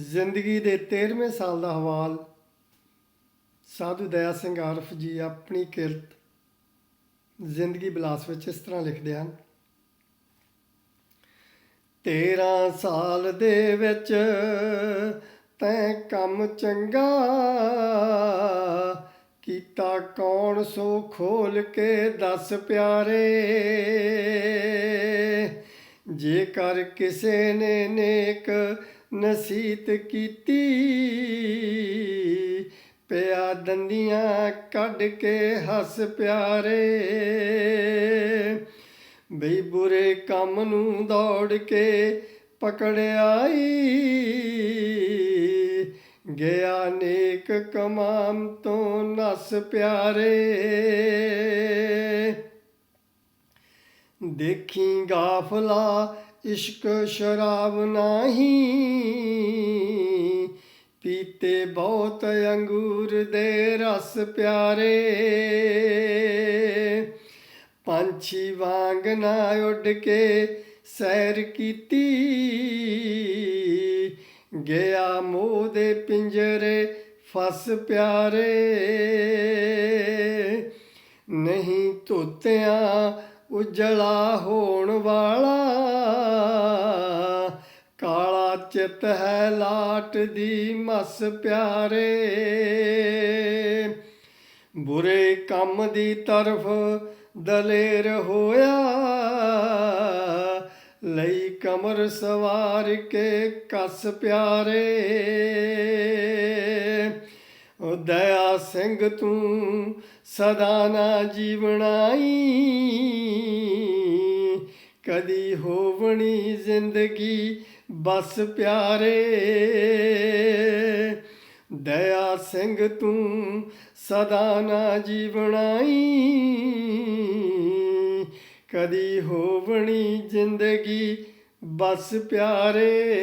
ਜ਼ਿੰਦਗੀ ਦੇ 13ਵੇਂ ਸਾਲ ਦਾ ਹਵਾਲ। ਸਾਧੂ ਦਇਆ ਸਿੰਘ ਆਰਫ ਜੀ ਆਪਣੀ ਕਿਰਤ ਜ਼ਿੰਦਗੀ ਬਿਲਾਸ ਵਿੱਚ ਇਸ ਤਰ੍ਹਾਂ ਲਿਖਦੇ ਹਨ। 13 ਸਾਲ ਦੇ ਵਿੱਚ ਤੈਂ ਕੰਮ ਚੰਗਾ ਕੀਤਾ, ਕੌਣ ਸੋ ਖੋਲ ਕੇ ਦੱਸ ਪਿਆਰੇ? ਜੇਕਰ ਕਿਸੇ ਨੇ ਨੇਕ ਨਸੀਹਤ ਕੀਤੀ, ਪਿਆ ਦੰਦੀਆਂ ਕੱਢ ਕੇ ਹੱਸ ਪਿਆਰੇ। ਬਈ ਬੁਰੇ ਕੰਮ ਨੂੰ ਦੌੜ ਕੇ ਪਕੜਾਈ ਗਿਆ ਨੇਕ ਕਮਾਮ ਤੋਂ ਨਸ ਪਿਆਰੇ। ਦੇਖੀ ਗਾਫਲਾ ਇਸ਼ਕ ਸ਼ਰਾਬ ਨਹੀਂ। ਪੀਤੇ ਬਹੁਤ ਅੰਗੂਰ ਦੇ ਰਸ ਪਿਆਰੇ। ਪੰਛੀ ਵਾਂਗ ਨਾ ਉੱਡ ਕੇ ਸੈਰ ਕੀਤੀ। ਗਿਆ ਮੋਹ ਦੇ ਪਿੰਜਰੇ ਫਸ ਪਿਆਰੇ। ਨਹੀਂ ਧੋਤਿਆਂ ਉਜਲਾ ਹੋਣ ਵਾਲਾ। ਕਾਲਾ ਚਿਤ ਹੈ ਲਾਟ ਦੀ ਮਸ ਪਿਆਰੇ। ਬੁਰੇ ਕੰਮ ਦੀ ਤਰਫ ਦਲੇਰ ਹੋਇਆ। ਲਈ ਕਮਰ ਸਵਾਰ ਕੇ ਕਸ ਪਿਆਰੇ। ਓ ਦਇਆ ਸਿੰਘ ਤੂੰ ਸਦਾ ਨਾ ਜੀਵਣਾਈ। ਕਦੀ ਹੋਵਣੀ ਜ਼ਿੰਦਗੀ ਬਸ ਪਿਆਰੇ। ਦਇਆ ਸਿੰਘ ਤੂੰ ਸਦਾ ਨਾ ਜੀਵਣਾਈ। ਕਦੀ ਹੋਵਣੀ ਜ਼ਿੰਦਗੀ ਬਸ ਪਿਆਰੇ।